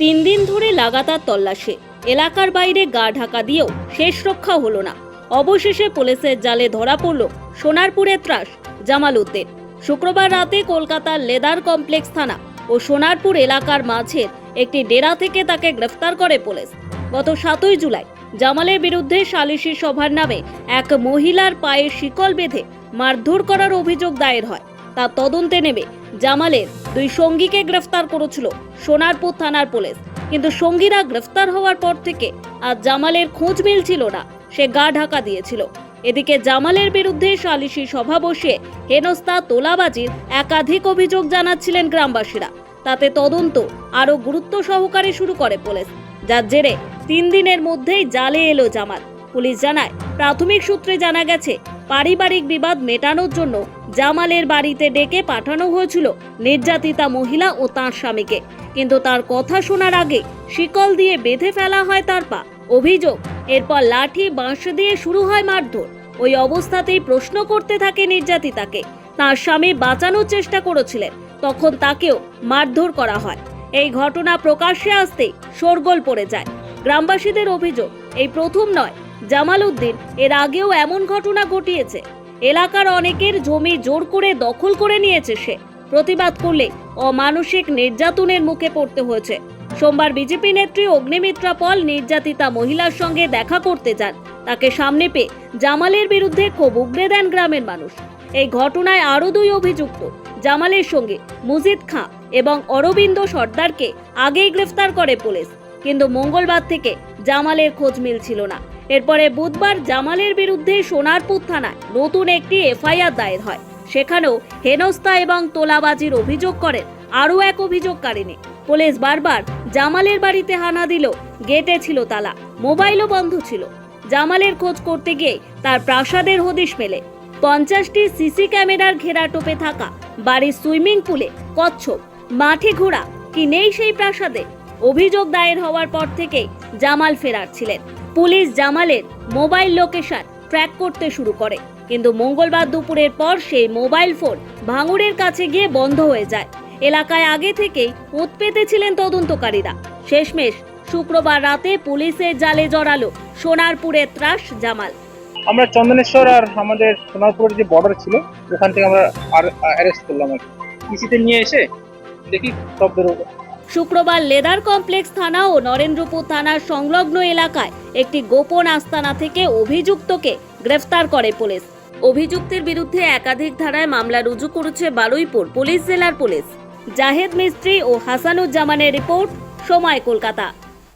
তিন দিন ধরে লাগাতার তল্লাশি। এলাকার বাইরে গা ঢাকা দিয়েও শেষ রক্ষা হলো না। অবশেষে পুলিশের জালে ধরা পড়ল সোনারপুরের ত্রাস জামাল উদ্দিন শুক্রবার রাতে কলকাতার লেদার কমপ্লেক্স থানা ও সোনারপুর এলাকার মাঝের একটি ডেরা থেকে তাকে গ্রেফতার করে পুলিশ। গত সাতই জুলাই জামালের বিরুদ্ধে সালিশি সভার নামে এক মহিলার পায়ে শিকল বেঁধে মারধর করার অভিযোগ দায়ের হয়। তার তদন্তে নেবে জামালের দুই সঙ্গীকে গ্রেফতার করেছিল সোনারপুর থানার পুলিশ। কিন্তু সঙ্গীরা গ্রেফতার হওয়ার পর থেকে আর জামালের খোঁজ মিলছিল না, সে গা ঢাকা দিয়েছিল। এদিকে জামালের বিরুদ্ধে সালিশি সভা বসিয়ে হেনস্তা তোলাবাজির একাধিক অভিযোগ জানাচ্ছিলেন গ্রামবাসীরা। তাতে তদন্ত আরও গুরুত্ব সহকারে শুরু করে পুলিশ, যার জেরে তিন দিনের মধ্যেই জালে এলো জামাল। পুলিশ জানায়, প্রাথমিক সূত্রে জানা গেছে পারিবারিক বিবাদ মেটানোর জন্য জামালের বাড়িতে ডেকে পাঠানো হয়েছিল নির্যাতিতা মহিলা ও তার স্বামীকে। কিন্তু তার কথা শোনার আগে শিকল দিয়ে বেঁধে ফেলা হয় তার পা। অভিযোগ, এরপর লাঠি, বাঁশ দিয়ে শুরু হয় মারধর। ওই অবস্থাতেই প্রশ্ন করতে থাকে নির্যাতিতাকে। তার স্বামী বাঁচানোর চেষ্টা করেছিলেন, তখন তাকেও মারধর করা হয়। এই ঘটনা প্রকাশ্যে আসতেই শোরগোল পড়ে যায়। গ্রামবাসীদের অভিযোগ, এই প্রথম নয় জামাল উদ্দিন এর আগেও এমন ঘটনা ঘটিয়েছে। এলাকার অনেকের জমি জোর করে দখল করে নিয়েছে সে। প্রতিবাদ করলে অমানসিক নির্যাতনের মুখে পড়তে হয়েছে। সোমবার বিজেপি নেত্রী অগ্নিমিত্রা পল নির্যাতিতা মহিলার সঙ্গে দেখা করতে যান। তাকে সামনে পেয়ে জামালের বিরুদ্ধে ক্ষোভ উগড়ে দেন গ্রামের মানুষ। এই ঘটনায় আরও দুই অভিযুক্ত, জামালের সঙ্গে মুজিদ খাঁ এবং অরবিন্দ সর্দারকে আগেই গ্রেফতার করে পুলিশ। কিন্তু মঙ্গলবার থেকে জামালের খোঁজ মিলছিল না। এরপরে বুধবার জামালের বিরুদ্ধে সোনারপুর থানায় নতুন একটি এফআইআর দায়ের হয়। সেখানেও হেনস্থা এবং তোলাবাজির অভিযোগ করেন আরও এক অভিযোগকারিনী পুলিশ বারবার জামালের বাড়িতে হানা দিল গেটে ছিল তালা, মোবাইলও বন্ধ ছিল। জামালের খোঁজ করতে গিয়ে তার প্রাসাদের হদিশ মেলে। পঞ্চাশটি সিসি ক্যামেরার ঘেরা টোপে থাকা বাড়ির সুইমিং পুলে কচ্ছপ, মাঠে ঘোড়া, কি নেই সেই প্রাসাদে? অভিযোগ দায়ের হওয়ার পর থেকেই জামাল ফেরার ছিলেন। পুলিশ জামালের মোবাইল লোকেশন ট্র্যাক করতে শুরু করে। কিন্তু মঙ্গলবার দুপুরের পর সেই মোবাইল ফোন ভাঙুরের কাছে গিয়ে বন্ধ হয়ে যায়। এলাকায় আগে থেকেই উৎ পেতেছিলেন তদন্তকারীরা। শেষমেশ শুক্রবার রাতে পুলিশের জালে জড়ালো সোনারপুরের ত্রাস জামাল। আমরা চন্দনেশ্বর আর আমাদের সোনারপুরের যে বর্ডার ছিল, ওখান থেকে আমরা অ্যারেস্ট করলাম আর পিসিতে নিয়ে এসে দেখি সব শুক্রবার লেদার কমপ্লেক্স থানা ও নরেন্দ্রপুর থানার সংলগ্ন এলাকায় একটি গোপন আস্তানা থেকে অভিযুক্তকে গ্রেফতার করে পুলিশ। অভিযুক্তের বিরুদ্ধে একাধিক ধারায় মামলা রুজু করেছে বারুইপুর পুলিশ জেলার পুলিশ। জাহেদ মিস্ত্রি ও হাসানুজ্জামানের রিপোর্ট, সময় কলকাতা।